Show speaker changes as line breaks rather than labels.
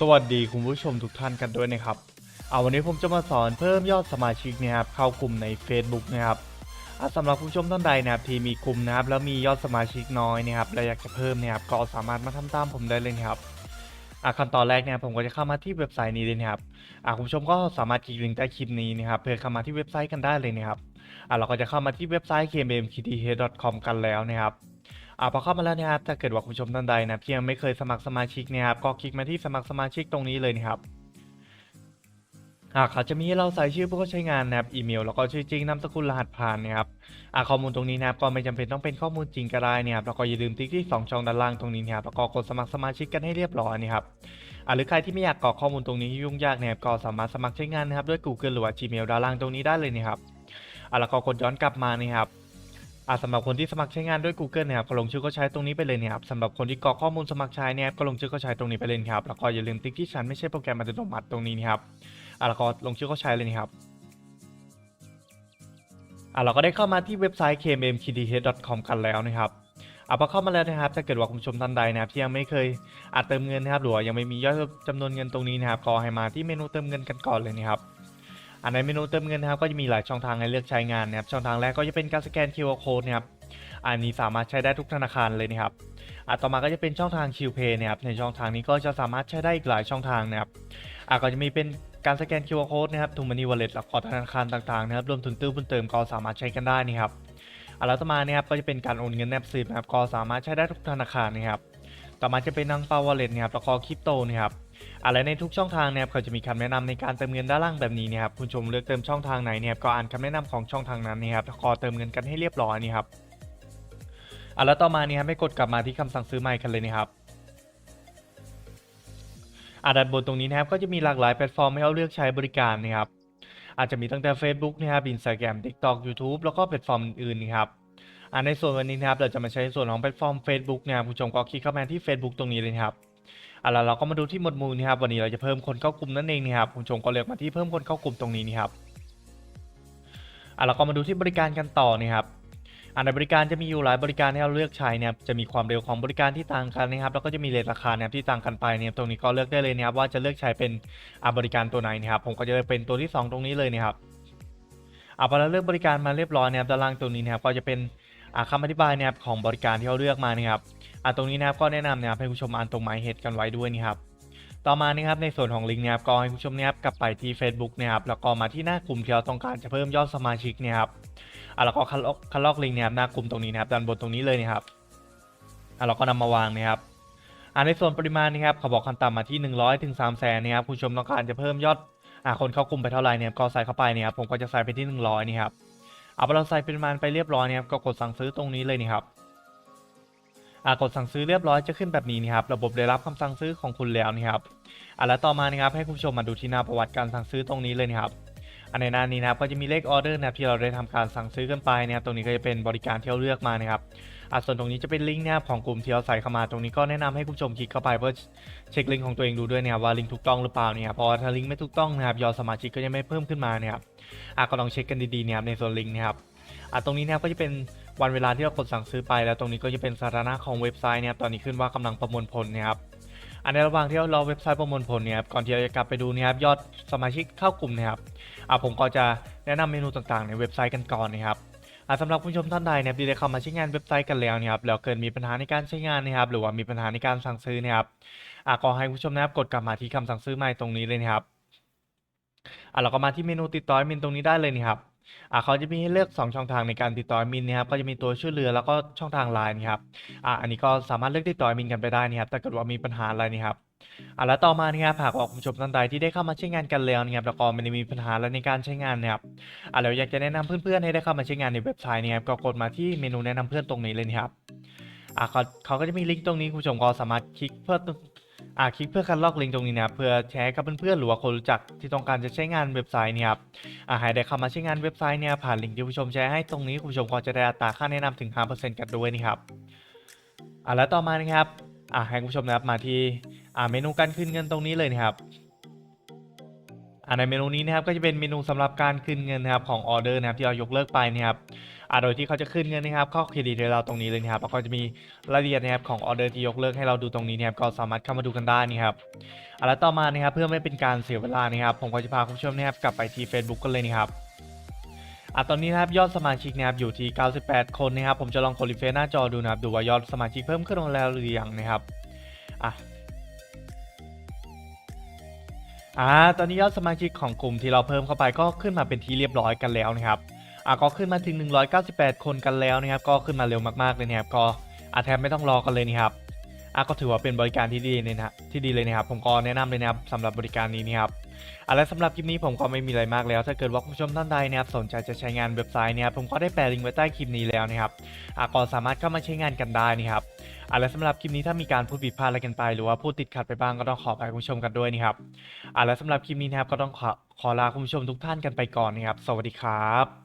สวัสดีคุณผู้ชมทุกท่านกันด้วยนะครับ เอาวันนี้ผมจะมาสอนเพิ่มยอดสมาชิกนะครับเข้ากลุ่มใน Facebook นะครับสำหรับผู้ชมท่านใดนะครับที่มีกลุ่มนะครับแล้วมียอดสมาชิกน้อยนะครับและอยากจะเพิ่มนะครับก็สามารถมาทำตามผมได้เลยนะครับขั้นตอนแรกเนี่ยผมก็จะเข้ามาที่เว็บไซต์นี้เลยนะครับคุณผู้ชมก็สามารถคลิกลิงก์ใต้คลิปนี้นะครับเพื่อเข้ามาที่เว็บไซต์กันได้เลยนะครับเราก็จะเข้ามาที่เว็บไซต์ kmmkth.com กันแล้วนะครับ อ่าพอเข้ามาแล้วนะครับถ้าเกิดว่าคุณผู้ชมท่านใดนะครับที่ยังไม่เคยสมัครสมาชิกเนะครับก็คลิกมาที่สมัครสมาชิกตรงนี้เลยนะครับอ่าเขาจะมีให้เราใส่ชื่อผู้เข้าใช้งานนะครับอีเมลแล้วก็ชื่อจริงนามสกุลรหัสผ่านนะครับอ่าข้อมูลตรงนี้นะครับก็ไม่จำเป็นต้องเป็นข้อมูลจริงก็ได้นะครับแล้วก็อย่าลืมติ๊กที่สองช่องด้านล่างตรงนี้นะครับแล้วก็กดสมัครสมาชิกกันให้เรียบร้อยนะครับอ่าหรือใครที่ไม่อยากกรอกข้อมูลตรงนี้ยุ่งยากนะครับก็สามารถสมัครใช้งานนะครับด้วย Google หรือว่า Gmail ด้านล่างตรงนี้ได้เลยนะครับอ่าแล้วก็กดย้อนกลับมานะครับ อ่าสำหรับคนที่สมัครใช้งานด้วย Google นะครับก็ลงชื่อก็ใช้ตรงนี้ไปเลยนะครับสำหรับคนที่กรอกข้อมูลสมัครใช้เนี่ยก็ลงชื่อก็ใช้ตรงนี้ไปเลยครับแล้วก็อย่าลืมติ๊กที่ฉันไม่ใช่โปรแกรมอัตโนมัติตรงนี้นะครับอ่าแล้วก็ลงชื่อก็ใช้เลยนะครับอ่าเราก็ได้เข้ามาที่เว็บไซต์ kmmkth.com กันแล้วนะครับอ่าพอเข้ามาแล้วนะครับถ้าเกิดว่าคุณผู้ชมท่านใดนะครับที่ยังไม่เคยอาจเติมเงินนะครับหรือว่ายังไม่มียอดจำนวนเงินตรงนี้นะครับก็ให้มาที่เมนูเติมเงินกันก่อนเลยนะครับ อันในเมนูเติมเงินนะครับก็จะมีหลายช่องทางให้เลือกใช้งานนะครับช่องทางแรกก็จะเป็นการสแกน QR code นะครับอันนี้สามารถใช้ได้ทุกธนาคารเลยนะครับอะต่อมาก็จะเป็นช่องทาง QPay นะครับในช่องทางนี้ก็จะสามารถใช้ได้อีกหลายช่องทางนะครับอะก็จะมีเป็นการสแกน QR code นะครับทูมันนี่วอลเล็ตแล้วก็ธนาคารต่างๆนะครับรวมถึงตู้บุญเติมก็สามารถใช้กันได้นะครับอะแล้วต่อมาเนี่ยครับก็จะเป็นการโอนเงินแนบซิมนะครับก็สามารถใช้ได้ทุกธนาคารนะครับต่อมาจะเป็นนังเปาวอลเล็ตนะครับแล้วก็คริปโตนะครับ อะไรในทุกช่องทางเนี่ยเขาจะมีคำแนะนำในการเติมเงินด้านล่างแบบนี้นะครับคุณชมเลือกเติมช่องทางไหนเนี่ยก็อ่านคำแนะนำของช่องทางนั้นนะครับแล้วก็เติมเงินกันให้เรียบร้อยนี่ครับอะแล้วต่อมานี่ครับให้กดกลับมาที่คำสั่งซื้อใหม่กันเลยนะครับอะด้านบนตรงนี้นะครับก็จะมีหลากหลายแพลตฟอร์มให้เราเลือกใช้บริการนะครับอาจจะมีตั้งแต่ Facebook นะครับ Instagram TikTok YouTube แล้วก็แพลตฟอร์มอื่นๆนะครับอะในส่วนวันนี้นะครับเราจะมาใช้ส่วนของแพลตฟอร์ม Facebook นะครับคุณผู้ชมก็คลิกเข้ามาที่ Facebook ตรงนี้เลยครับ อะแล้วเราก็มาดูที่หมวดหมู่นะครับวันนี้เราจะเพิ่มคนเข้ากลุ่มนั่นเองนะครับคุณผู้ชมก็เลือกมาที่เพิ่มคนเข้ากลุ่มตรงนี้นี่ครับอะเราก็มาดูที่บริการกันต่อนะครับอะในบริการจะมีอยู่หลายบริการให้เราเลือกใช้นะครับจะมีความเร็วของบริการที่ต่างกันนะครับ แล้วก็จะมีเรทราคานะครับที่ต่างกันไปนะครับตรงนี้ก็เลือกได้เลยนะครับว่าจะเลือกใช้เป็นบริการตัวไหนนะครับ ผมก็จะเลือกเป็นตัวที่สองตรงนี้เลยนะครับอะพอเราเลือกบริการมาเรียบร้อยนะครับด้านล่างตรงนี้นะครับก็จะเป็นอะคำอธิบายนะครับของบริการที่เราเลือกมานะครับ อะตรงนี้นะครับก็แนะนำนะครับให้ผู้ชมอ่านตรงหมายเหตุกันไว้ด้วยนะครับต่อมานะครับในส่วนของลิงก์นะครับก็ให้ผู้ชมนะครับกลับไปที่ Facebook นะครับแล้วก็มาที่หน้ากลุ่มที่เราต้องการจะเพิ่มยอดสมาชิกเนะครับอะแล้วก็คัดลอกคัดลอกลิงก์นะครับหน้ากลุ่มตรงนี้นะครับด้านบนตรงนี้เลยนะครับอะเราก็นำมาวางนะครับอะในส่วนปริมาณนะครับเขาบอกขั้นต่ำมาที่ 100ถึง3แสนนะครับผู้ชมต้องการจะเพิ่มยอดอะคนเข้ากลุ่มไปเท่าไหร่เนี่ยก็ใส่เข้าไปนะครับผมก็จะใส่ไปที่ 100นี่ครับเอาเราใส่ปริมาณไปเรียบร้อยนะครับก็กดสั่งซื้อตรงนี้เลยนี่ครับ อ่ากดสั่งซื้อเรียบร้อยจะขึ้นแบบนี้นะครับระบบได้รับคำสั่งซื้อของคุณแล้วนะครับอ่าแล้วต่อมานะครับให้คุณผู้ชมมาดูที่หน้าประวัติการสั่งซื้อตรงนี้เลยนะครับอันในหน้านี้นะครับก็จะมีเลขออเดอร์นะครับที่เราได้ทำการสั่งซื้อกันไปนะครับตรงนี้ก็จะเป็นบริการที่เราเลือกมานะครับอ่าส่วนตรงนี้จะเป็นลิงก์นะครับของกลุ่มที่เราใส่เข้ามาตรงนี้ก็แนะนำให้คุณผู้ชมคลิกเข้าไปเพื่อเช็คลิงก์ของตัวเองดูด้วยนะครับว่าลิงก์ถูกต้องหรือเปล่าเนี่ยเพราะว่าถ้าลิงก์ไม่ถูกต้องนะครับยอดสมาชิกก็ยังไม่เพิ่มขึ้นมานะครับอ่าก็ลองเช็คกันดีๆนะครับในส่วนลิงก์นะครับอ่าตรงนี้นะครับก็จะเป็น วันเวลาที่เรากดสั่งซื้อไปแล้วตรงนี้ก็จะเป็นสถานะของเว็บไซต์เนี่ยตอนนี้ขึ้นว่ากำลังประมวลผลนะครับอันในระหว่างที่เรารอเว็บไซต์ประมวลผลเนี่ยครับก่อนที่เราจะกลับไปดูเนะครับยอดสมาชิกเข้ากลุ่มนะครับอะผมก็จะแนะนำเมนูต่างๆ ในเว็บไซต์กันก่อนนะครับอะสำหรับผู้ชมท่านใดนะครับที่ได้เข้ามาใช้งานเว็บไซต์กันแล้วเนี่ยครับแล้วเกิดมีปัญหาในการใช้งานนะครับ หรือว่ามีปัญหาในการสั่งซื้อนะครับอะก็ให้ผู้ชมนะครับกดกลับมาที่คำสั่งซื้อใหม่ตรงนี้เลยนะครับอะเราก็มาที่เมนูติดต่อมินตรงนี้ได้เลยนะครับ อ่าเขาจะมีให้เลือก 2 ช่องทางในการติดต่อแอดมินนะครับก็จะมีตัวช่วยเหลือแล้วก็ช่องทางไลน์นะครับอ่าอันนี้ก็สามารถเลือกติดต่อแอดมินกันไปได้นะครับถ้าเกิดว่ามีปัญหาอะไรนะครับอ่าแล้วต่อมานะครับหากว่าคุณผู้ชมท่านใดที่ได้เข้ามาใช้งานกันแล้วนะครับแล้วก็ไม่ได้มีปัญหาอะไรในการใช้งานนะครับอ่าแล้วอยากจะแนะนำเพื่อนๆให้ได้เข้ามาใช้งานในเว็บไซต์นะครับก็กดมาที่เมนูแนะนำเพื่อนตรงนี้เลยนะครับอ่าเขาเขาก็จะมีลิงก์ตรงนี้คุณผู้ชมก็สามารถคลิกเพื่อ อ่าคลิกเพื่อคัดลอกลิงก์ตรงนี้นะครับเพื่อแชร์กับเพื่อนๆหรือว่าคนรู้จักที่ต้องการจะใช้งานเว็บไซต์เนี่ยครับอ่าให้ได้เข้ามาใช้งานเว็บไซต์เนี่ยผ่านลิงก์ที่ผู้ชมแชร์ให้ตรงนี้คุณผู้ชมก็จะได้อัตราค่าแนะนำถึง 5%กันด้วยนี่ครับอ่าแล้วต่อมานะครับอ่าให้คุณผู้ชมนะครับมาที่อ่าเมนูการคืนเงินตรงนี้เลยนะครับอ่าในเมนูนี้นะครับก็จะเป็นเมนูสำหรับการคืนเงินนะครับของออเดอร์นะครับที่เรายกเลิกไปนะครับ อ่าโดยที่เขาจะขึ้นเงินนะครับเข้าเครดิตให้เราตรงนี้เลยนะครับแล้วก็จะมีรายละเอียดนะครับของออเดอร์ที่ยกเลิกให้เราดูตรงนี้นะครับก็สามารถเข้ามาดูกันได้นะครับอ่าแล้วต่อมานะครับเพื่อไม่เป็นการเสียเวลานะครับ ผมก็จะพาคุณผู้ชมนะครับกลับไปที่ Facebook กันเลยนะครับอะตอนนี้นะครับยอดสมาชิกนะครับอยู่ที่ 98 คนนะครับผมจะลองกดรีเฟรชหน้าจอดูนะครับดูว่ายอดสมาชิกเพิ่มขึ้นแล้วหรือยังนะครับอะอ่าตอนนี้ยอดสมาชิกของกลุ่มที่เราเพิ่มเข้าไปก็ขึ้นมาเป็นที่เรียบร้อยกันแล้วนะครับ อ่าก็ขึ้นมาถึง 198 คนกันแล้วนะครับ ก็ขึ้นมาเร็วมากๆเลยนะครับ ก็อาแทบไม่ต้องรอกันเลยนะครับอะก็ถือว่าเป็นบริการที่ดีเลยนะที่ดีเลยนะครับ ผมก็แนะนำเลยนะครับสำหรับบริการนี้นะครับอะและสำหรับคลิปนี้ผมก็ไม่มีอะไรมากแล้ว ถ้าเกิดว่าคุณผู้ชมท่านใดนะครับสนใจจะใช้งานเว็บไซต์นะครับผมก็ได้แปะลิงก์ไว้ใต้คลิปนี้แล้วนะครับอะก็สามารถเข้ามาใช้งานกันได้นะครับอะและสำหรับคลิปนี้ถ้ามีการพูดผิดพลาดอะไรกันไป หรือว่าพูดติดขัดไปบ้างก็ต้องขออภัยคุณผู้ชมกันด้วยนะครับอะและสำหรับคลิปนี้นะครับก็ต้องขอขอลาคุณผู้ชมทุกท่านกันไปก่อนนะครับ สวัสดีครับ